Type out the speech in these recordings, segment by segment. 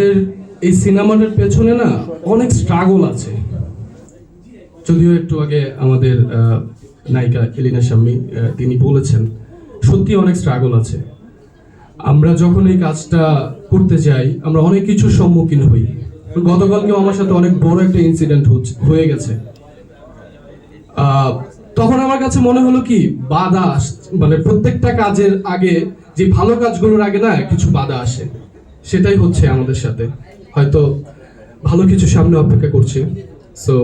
আমাদের এই সিনেমাটার পেছনে না অনেক স্ট্রাগল আছে। যদিও একটু আগে আমাদের নায়িকা এলিনা আহ, তিনি বলেছেন সত্যি অনেক স্ট্রাগল আছে। আমরা যখন এই কাজটা করতে যাই আমরা অনেক কিছুর সম্মুখীন হই। গতকালকেও আমার সাথে অনেক বড় একটা ইনসিডেন্ট হয়ে গেছে। তখন আমার কাছে মনে হলো কি বাধা মানে প্রত্যেকটা কাজের আগে যে ভালো কাজগুলোর আগে না কিছু বাধা আসে। সেটাই হচ্ছে আমাদের সাথে। হয়তো ভালো কিছু সামনে অপেক্ষা করছে। সো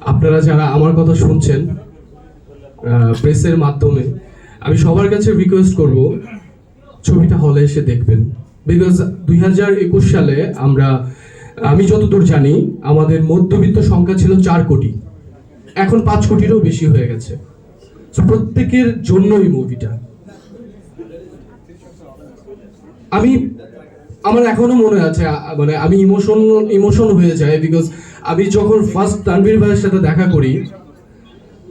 আপনারা যারা আমার কথা শুনছেন প্রেসের মাধ্যমে, আমি সবার কাছে রিকোয়েস্ট করব, ছবিটা হলে এসে দেখবেন। বিকজ দুই হাজার একুশ সালে আমরা, আমি যতদূর জানি, আমাদের মধ্যবিত্ত সংখ্যা ছিল চার কোটি। এখন পাঁচ কোটিরও বেশি হয়ে গেছে। প্রত্যেকের জন্যই মুভিটা আমি, আমার এখনও মনে আছে মানে আমি ইমোশন ইমোশন হয়ে যাই বিকজ আমি যখন ফার্স্ট তানভীর ভাইয়ের সাথে দেখা করি,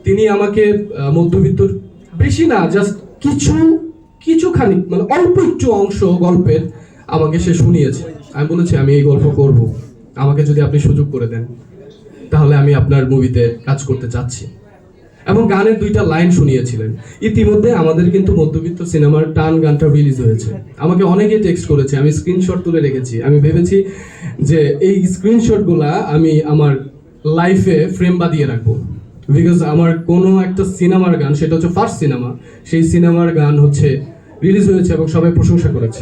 তিনি আমাকে মধ্যবিত্ত, বেশি না জাস্ট কিছু, কিছুখানি মানে অল্প একটু অংশ গল্পের আমাকে সে শুনিয়েছে। আমি বলেছি, আমি এই গল্প করব। আমাকে যদি আপনি সুযোগ করে দেন, তাহলে আমি আপনার মুভিতে কাজ করতে চাচ্ছি। এবং গানের দুইটা লাইন শুনিয়েছিলেন। ইতিমধ্যে আমাদের কিন্তু মধ্যবিত্ত সিনেমার টান গানটা রিলিজ হয়েছে। আমাকে অনেকে টেক্সট করেছে, আমি স্ক্রিনশট তুলে রেখেছি। আমি ভেবেছি যে এই স্ক্রিনশটগুলা আমি আমার লাইফে ফ্রেম বাঁধিয়ে রাখব। বিকজ আমার কোনো একটা সিনেমার গান, সেটা হচ্ছে ফার্স্ট সিনেমা সেই সিনেমার গান হচ্ছে রিলিজ হয়েছে এবং সবাই প্রশংসা করেছে।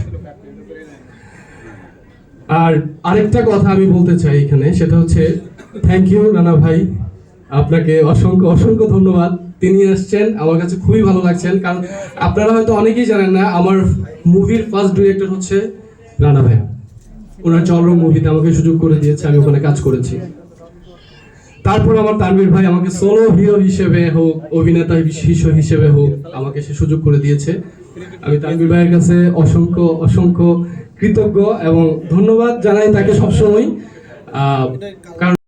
আর আরেকটা কথা আমি বলতে চাই এখানে, সেটা হচ্ছে থ্যাংক ইউ রানা ভাই। আপনাকে অসংখ্য অসংখ্য ধন্যবাদ। তিনি আসছেন, আমার কাছে খুবই ভালো লাগছেন, কারণ আপনারা হয়তো অনেকেই জানেন না, আমার মুভির ফার্স্ট ডিরেক্টর হচ্ছে রানা ভাই ওনার চলরং মুভিতে আমাকে সুযোগ করে দিয়েছে, আমি ওখানে কাজ করেছি। তারপর আমার তানভীর ভাই আমাকে সোলো হিরো হিসেবে হোক, অভিনেতা হিস- হিসেবে হোক, আমাকে সে সুযোগ করে দিয়েছে। আমি তানভীর ভাইয়ের কাছে অসংখ্য অসংখ্য কৃতজ্ঞ এবং ধন্যবাদ জানাই তাকে সবসময়। কারণ